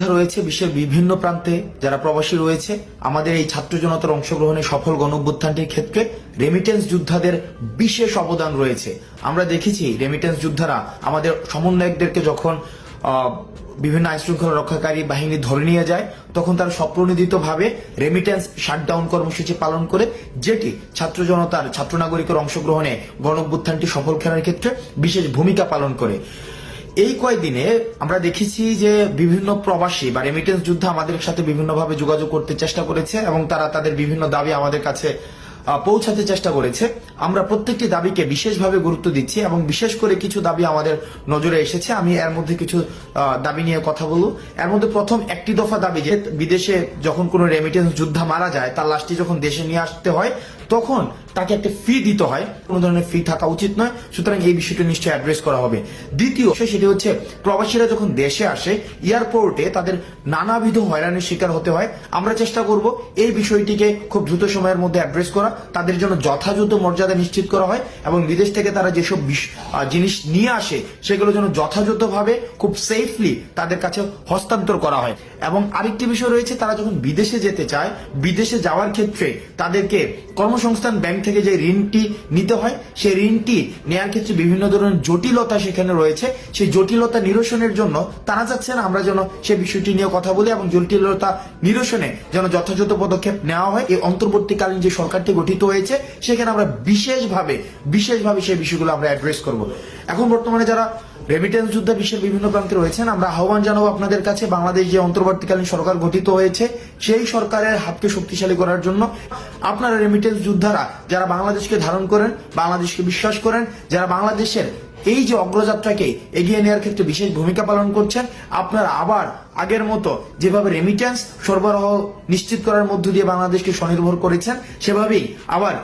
রয়েছে বিশ্বের বিভিন্ন প্রান্তে যারা প্রবাসী রয়েছে। আমাদের এই ছাত্র জনতার অংশগ্রহণে সফল গণঅভ্যুত্থানটির ক্ষেত্রে রেমিটেন্স যোদ্ধাদের বিশেষ অবদান রয়েছে। আমরা দেখেছি রেমিটেন্স যোদ্ধারা আমাদের সমন্বয়কদেরকে যখন বিভিন্ন আইন শৃঙ্খলা রক্ষাকারী বাহিনী ধরে নিয়ে যায়, তখন তারা স্বপ্রণোদিত ভাবে রেমিটেন্স শাটডাউন কর্মসূচি পালন করে, যেটি ছাত্র জনতার, ছাত্র নাগরিকের অংশগ্রহণে গণঅভ্যুত্থানটি সফল খেলার ক্ষেত্রে বিশেষ ভূমিকা পালন করে। এই কয়েকদিনে আমরা দেখেছি যে বিভিন্ন প্রবাসী বা রেমিটেন্স যুদ্ধ আমাদের সাথে বিভিন্নভাবে যোগাযোগ করতে চেষ্টা করেছে এবং তারা তাদের বিভিন্ন দাবি আমাদের কাছে পৌঁছাতে চেষ্টা করেছে। আমরা প্রত্যেকটি দাবিকে বিশেষভাবে গুরুত্ব দিচ্ছি এবং বিশেষ করে কিছু দাবি আমাদের নজরে এসেছে। আমি এর মধ্যে কিছু দাবি নিয়ে কথা বলব। এর মধ্যে প্রথম একটি দফা দাবি যে বিদেশে যখন কোনো রেমিটেন্স যোদ্ধা মারা যায়, তার লাশটি যখন দেশে নিয়ে আসতে হয়, তখন তাকে একটা ফি দিতে হয়। কোনো ধরনের ফি থাকা উচিত নয়। সুতরাং এই বিষয়টি নিশ্চয়ই অ্যাড্রেস করা হবে। দ্বিতীয় সেটি হচ্ছে, প্রবাসীরা যখন দেশে আসে এয়ারপোর্টে তাদের নানাবিধ হয়রানির শিকার হতে হয়। আমরা চেষ্টা করব এই বিষয়টিকে খুব দ্রুত সময়ের মধ্যে অ্যাড্রেস করা। তাদের জন্য যথাযথ মর্যাদা নিশ্চিত করা হয় এবং বিদেশ থেকে তারা যেসব জিনিস নিয়ে আসে, সেগুলো যেন যথাযথভাবে খুব সেফলি তাদের কাছে হস্তান্তর করা হয়। এবং আরেকটি বিষয় রয়েছে, তারা যখন বিদেশে যেতে চায়, বিদেশে যাওয়ার ক্ষেত্রে তাদেরকে কর্মসংস্থান ব্যাংক থেকে যে ঋণটি নিতে হয় সেই ঋণটি নেয়ার ক্ষেত্রে বিভিন্ন ধরনের জটিলতা সেখানে রয়েছে। সেই জটিলতা নিরসনের জন্য তারা চাচ্ছেন আমরা যেন সেই বিষয়টি নিয়ে কথা বলি এবং জটিলতা নিরসনে যেন যথাযথ পদক্ষেপ নেওয়া হয়। এই অন্তর্বর্তীকালীন যে সরকারটি গঠিত হয়েছে, সেখানে আমরা বিশেষভাবে বিশেষভাবে সেই বিষয়গুলো আমরা অ্যাড্রেস করব। এখন বর্তমানে যারা রেমিটেন্স যুদ্ধে বিশ্বের বিভিন্ন প্রান্তে রয়েছেন, আমরা আহ্বান জানাব আপনাদের কাছে, বাংলাদেশ যে অন্তর্বর্তীকালীন সরকার গঠিত হয়েছে সেই সরকারের হাতকে শক্তিশালী করার জন্য আপনারা রেমিটেন্স যোদ্ধারা যারা বাংলাদেশকে ধারণ করেন, বাংলাদেশকে বিশ্বাস করেন, যারা বাংলাদেশের এই যে অগ্রযাত্রাকে এগিয়ে নেওয়ার ক্ষেত্রে বিশেষ ভূমিকা পালন করছেন, আপনারা আবার আগের মতো যেভাবে রেমিটেন্স সরবরাহ নিশ্চিত করার মধ্য দিয়ে বাংলাদেশকে স্বনির্ভর করেছেন, সেভাবেই আবার